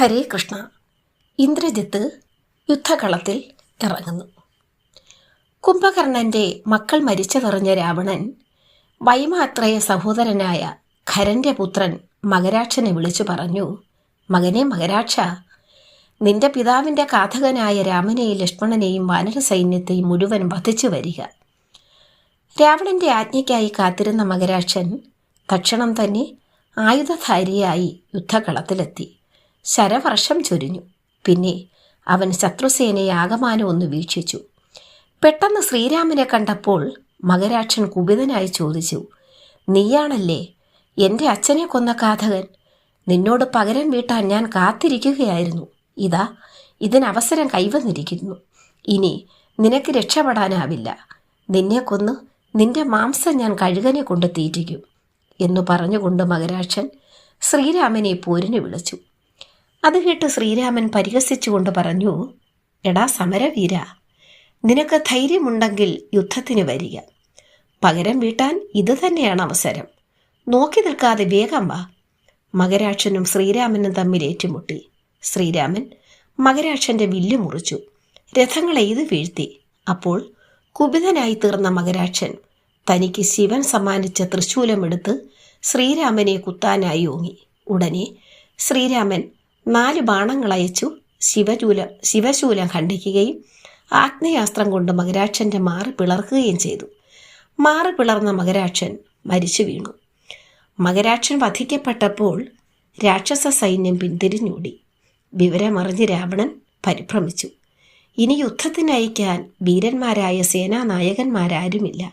ഹരേ കൃഷ്ണ. ഇന്ദ്രജിത്ത് യുദ്ധകളത്തിൽ ഇറങ്ങുന്നു. കുംഭകർണന്റെ മക്കൾ മരിച്ചതറിഞ്ഞ രാവണൻ വൈമാത്രയ സഹോദരനായ ഖരന്റെ പുത്രൻ മകരാക്ഷനെ വിളിച്ചു പറഞ്ഞു മകനെ മകരാക്ഷ നിന്റെ പിതാവിന്റെ കാഥകനായ രാമനെയും ലക്ഷ്മണനെയും വാനര സൈന്യത്തെയും മുഴുവൻ വധിച്ചു വരിക. രാവണന്റെ ആജ്ഞയ്ക്കായി കാത്തിരുന്ന മകരാക്ഷൻ തക്ഷണം തന്നെ ആയുധധാരിയായി യുദ്ധകളത്തിലെത്തി. ശരവർഷം ചൊരിഞ്ഞു. പിന്നെ അവൻ ശത്രുസേനയെ ആകമാനം ഒന്ന് വീക്ഷിച്ചു. പെട്ടെന്ന് ശ്രീരാമനെ കണ്ടപ്പോൾ മകരാക്ഷൻ കുപിതനായി ചോദിച്ചു നീയാണല്ലേ? എന്റെ അച്ഛനെ കൊന്ന കാഥകൻ നിന്നോട് പകരൻ വീട്ടാൻ ഞാൻ കാത്തിരിക്കുകയായിരുന്നു. ഇതാ ഇതിനവസരം കൈവന്നിരിക്കുന്നു. ഇനി നിനക്ക് രക്ഷപ്പെടാനാവില്ല. നിന്നെ കൊന്ന് നിന്റെ മാംസം ഞാൻ കഴുകനെ കൊണ്ട് തീറ്റിക്കും. എന്നു പറഞ്ഞുകൊണ്ട് മകരാക്ഷൻ ശ്രീരാമനെ പോരിന് വിളിച്ചു. അത് കേട്ട് ശ്രീരാമൻ പരിഹസിച്ചുകൊണ്ട് പറഞ്ഞു എടാ സമരവീര നിനക്ക് ധൈര്യമുണ്ടെങ്കിൽ യുദ്ധത്തിന് വരിക. പകരം വീട്ടാൻ ഇത് തന്നെയാണ് അവസരം. നോക്കി നിൽക്കാതെ വേഗം വാ. മകരാക്ഷനും ശ്രീരാമനും തമ്മിൽ ഏറ്റുമുട്ടി. ശ്രീരാമൻ മകരാക്ഷന്റെ വില്ല് മുറിച്ചു. രഥങ്ങളെ ഇത് വീഴ്ത്തി. അപ്പോൾ കുപിതനായി തീർന്ന മകരാക്ഷൻ തനിക്ക് ശിവൻ സമ്മാനിച്ച തൃശൂലമെടുത്ത് ശ്രീരാമനെ കുത്താനായി ഓങ്ങി. ഉടനെ ശ്രീരാമൻ നാല് ബാണങ്ങളയച്ചു ശിവചൂല ശിവശൂല ഖണ്ഡിക്കുകയും ആഗ്നേയാസ്ത്രം കൊണ്ട് മകരാക്ഷന്റെ മാറ് പിളർക്കുകയും ചെയ്തു. മാറ് പിളർന്ന മകരാക്ഷൻ മരിച്ചു വീണു. മകരാക്ഷൻ വധിക്കപ്പെട്ടപ്പോൾ രാക്ഷസ സൈന്യം പിന്തിരിഞ്ഞൂടി. വിവരമറിഞ്ഞ് രാവണൻ പരിഭ്രമിച്ചു. ഇനി യുദ്ധത്തിനയക്കാൻ വീരന്മാരായ സേനാനായകന്മാരാരുമില്ല.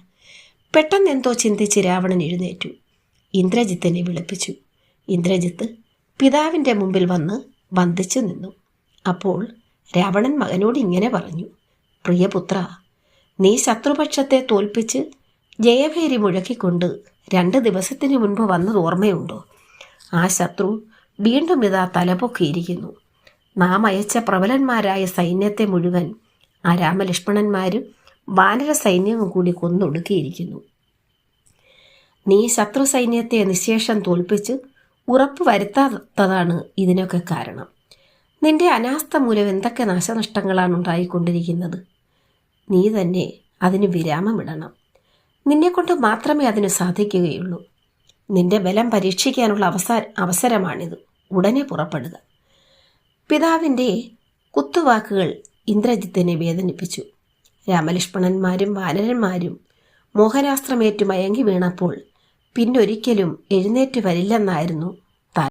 പെട്ടെന്നെന്തോ ചിന്തിച്ച് രാവണൻ എഴുന്നേറ്റു. ഇന്ദ്രജിത്തിനെ വിളിപ്പിച്ചു. ഇന്ദ്രജിത്ത് പിതാവിന്റെ മുമ്പിൽ വന്ന് വന്ദിച്ചു നിന്നു. അപ്പോൾ രാവണൻ മകനോട് ഇങ്ങനെ പറഞ്ഞു പ്രിയപുത്ര നീ ശത്രുപക്ഷത്തെ തോൽപ്പിച്ച് ജയഭേരി മുഴക്കിക്കൊണ്ട് രണ്ട് ദിവസത്തിന് മുൻപ് വന്നത് ഓർമ്മയുണ്ടോ? ആ ശത്രു വീണ്ടും ഇതാ തലപൊക്കിയിരിക്കുന്നു. നാം അയച്ച പ്രബലന്മാരായ സൈന്യത്തെ മുഴുവൻ ആ രാമലക്ഷ്മണന്മാരും വാനര സൈന്യവും കൂടി കൊന്നൊടുക്കിയിരിക്കുന്നു. നീ ശത്രു സൈന്യത്തെ നിശേഷം തോൽപ്പിച്ച് ഉറപ്പ് വരുത്താത്തതാണ് ഇതിനൊക്കെ കാരണം. നിന്റെ അനാസ്ഥ മൂലം എന്തൊക്കെ നാശനഷ്ടങ്ങളാണ് ഉണ്ടായിക്കൊണ്ടിരിക്കുന്നത്? നീ തന്നെ അതിന് വിരാമമിടണം. നിന്നെക്കൊണ്ട് മാത്രമേ അതിന് സാധിക്കുകയുള്ളൂ. നിന്റെ ബലം പരീക്ഷിക്കാനുള്ള അവസര അവസരമാണിത്. ഉടനെ പുറപ്പെടുക. പിതാവിന്റെ കുത്തുവാക്കുകൾ ഇന്ദ്രജിത്തിനെ വേദനിപ്പിച്ചു. രാമലക്ഷ്മണന്മാരും വാനരന്മാരും മോഹനാസ്ത്രമേറ്റു മയങ്ങി വീണപ്പോൾ പിന്നൊരിക്കലും എഴുന്നേറ്റ് വരില്ലെന്നായിരുന്നു